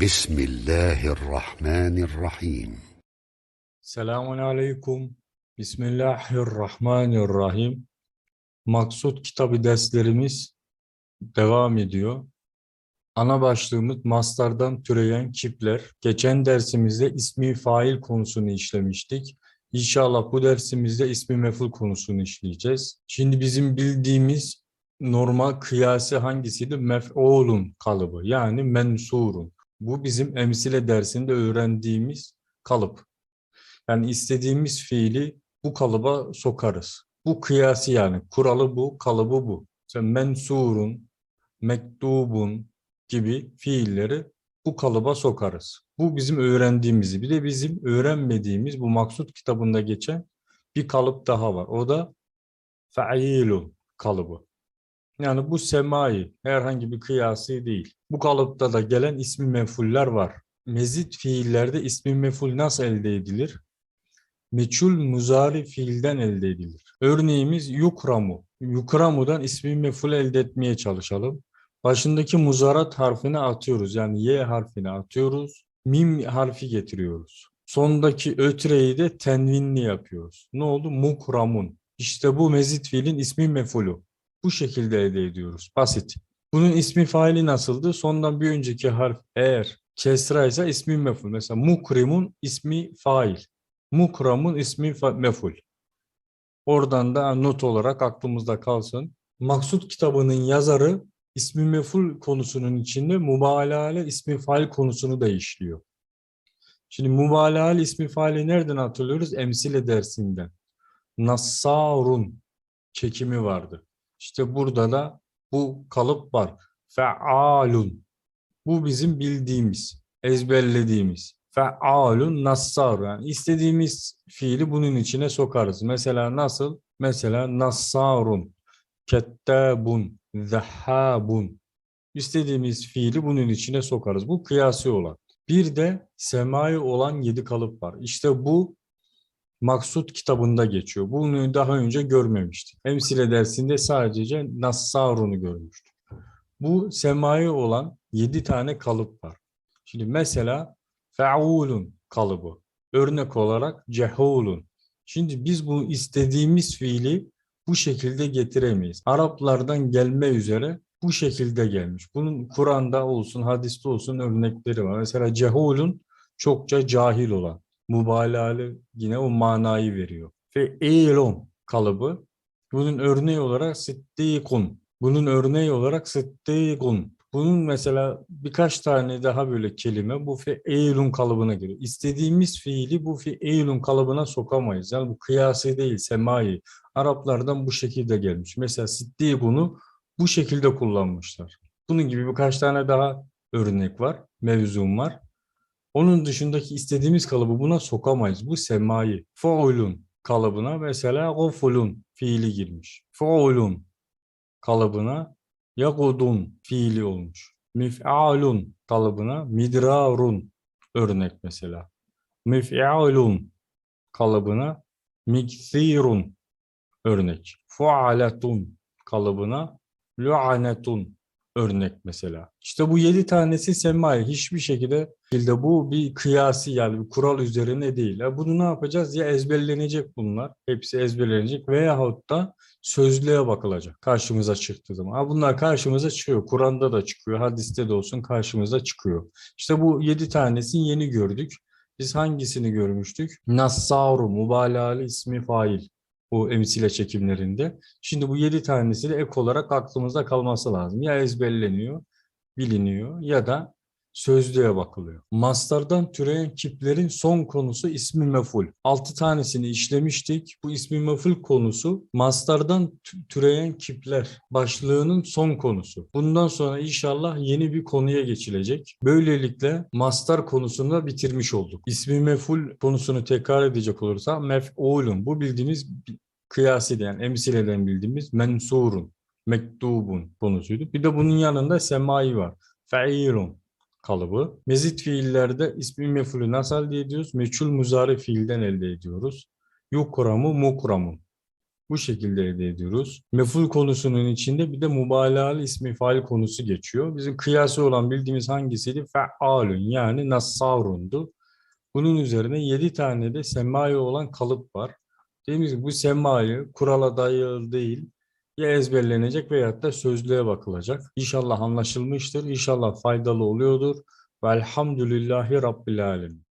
Bismillahirrahmanirrahim. Selamun aleyküm. Bismillahirrahmanirrahim. Maksut kitabı derslerimiz devam ediyor. Ana başlığımız mastardan türeyen kipler. Geçen dersimizde ismi fail konusunu işlemiştik. İnşallah bu dersimizde ismi meful konusunu işleyeceğiz. Şimdi bizim bildiğimiz normal kıyası hangisiydi? Mef'ulun kalıbı yani mensurun. Bu bizim emsile dersinde öğrendiğimiz kalıp. Yani istediğimiz fiili bu kalıba sokarız. Bu kıyası yani. Kuralı bu, kalıbı bu. Mesela mensurun, mektubun gibi fiilleri bu kalıba sokarız. Bu bizim öğrendiğimizi. Bir de bizim öğrenmediğimiz bu maksut kitabında geçen bir kalıp daha var. O da fe'ilun kalıbı. Yani bu semai herhangi bir kıyası değil. Bu kalıpta da gelen ismi mefuller var. Mezit fiillerde ismi meful nasıl elde edilir? meçhul muzari fiilden elde edilir. Örneğimiz yukramu. Yukramu'dan ismi meful elde etmeye çalışalım. Başındaki muzarat harfini atıyoruz. Yani y harfini atıyoruz. Mim harfi getiriyoruz. Sondaki ötreyi de tenvinli yapıyoruz. Ne oldu? Mukramun. İşte bu mezit fiilin ismi mefulu. Bu şekilde elde ediyoruz. Basit. Bunun ismi faili nasıldı? Sondan bir önceki harf eğer kesra ise ismi meful. Mesela mukrimun ismi fail. Mukram'ın ismi meful. Oradan da not olarak aklımızda kalsın. Maksut kitabının yazarı ismi meful konusunun içinde mübalağale ismi fail konusunu da işliyor. Şimdi mübalağale ismi faili nereden hatırlıyoruz? Emsile dersinden. Nassarun çekimi vardı. İşte burada da bu kalıp var. Fealun. Bu bizim bildiğimiz, ezberlediğimiz. Fealun nassar. Yani istediğimiz fiili bunun içine sokarız. Mesela nasıl? Mesela nassarun, kettabun, zehhabun. İstediğimiz fiili bunun içine sokarız. Bu kıyasi olan. Bir de semai olan yedi kalıp var. İşte bu Maksut kitabında geçiyor. Bunu daha önce görmemiştik. Emsile dersinde sadece Nassarun'u görmüştük. Bu semai olan yedi tane kalıp var. Şimdi mesela fe'ulun kalıbı. Örnek olarak cehulun. Şimdi biz bu istediğimiz fiili bu şekilde getiremeyiz. Araplardan gelme üzere bu şekilde gelmiş. Bunun Kur'an'da olsun, hadiste olsun örnekleri var. Mesela cehulun çokça cahil olan. Mübalağalı yine o manayı veriyor. Ve eylon kalıbı. Bunun örneği olarak siddikun. Bunun örneği olarak siddikun. Bunun mesela birkaç tane daha böyle kelime bu fe'ilun kalıbına giriyor. İstediğimiz fiili bu fe'ilun kalıbına sokamayız. Yani bu kıyası değil, semai. Araplardan bu şekilde gelmiş. Mesela siddikunu bu şekilde kullanmışlar. Bunun gibi birkaç tane daha örnek var, mevzum var. Onun dışındaki istediğimiz kalıbı buna sokamayız. Bu semai. Faulun kalıbına mesela gofulun fiili girmiş. Faulun kalıbına Yagudun fiili olmuş. Mif'alun kalıbına midrarun örnek mesela. Mif'alun kalıbına mikthirun örnek. Fualetun kalıbına lu'anetun örnek mesela. İşte bu yedi tanesi semai. Hiçbir şekilde şekilde bu bir kıyasi yani bir kural üzerine değil. E bunu ne yapacağız? Ya ezberlenecek bunlar. Hepsi ezberlenecek veyahut da sözlüğe bakılacak karşımıza çıktığı zaman. Ha bunlar karşımıza çıkıyor. Kur'an'da da çıkıyor. Hadiste de olsun karşımıza çıkıyor. İşte bu yedi tanesini yeni gördük. Biz hangisini görmüştük? Nassaru, mübalağalı ismi fail. Bu emsile çekimlerinde. Şimdi bu yedi tanesi de ek olarak aklımızda kalması lazım. Ya ezberleniyor, biliniyor ya da sözlüğe bakılıyor. Mastardan türeyen kiplerin son konusu ismi meful. Altı tanesini işlemiştik. Bu ismi meful konusu mastardan tü- türeyen kipler başlığının son konusu. Bundan sonra inşallah yeni bir konuya geçilecek. Böylelikle mastar konusunu da bitirmiş olduk. İsmi meful konusunu tekrar edecek olursa mef'ulun. Bu bildiğimiz bir kıyasi yani emsileden bildiğimiz mensurun, mektubun konusuydu. Bir de bunun yanında semai var. Fe'ilun kalıbı. Mezit fiillerde ismi mefulü nasıl elde ediyoruz? Meçhul muzari fiilden elde ediyoruz. Yukramu mukramun. Bu şekilde elde ediyoruz. Meful konusunun içinde bir de mübalağalı ismi fail konusu geçiyor. Bizim kıyası olan bildiğimiz hangisiydi? Fe'alün yani nassarundu. Bunun üzerine 7 tane de semai olan kalıp var. Dediğimiz gibi bu semai kurala dayalı değil, ya ezberlenecek veyahut da sözlüğe bakılacak. İnşallah anlaşılmıştır, İnşallah faydalı oluyordur. Velhamdülillahi Rabbil Alemin.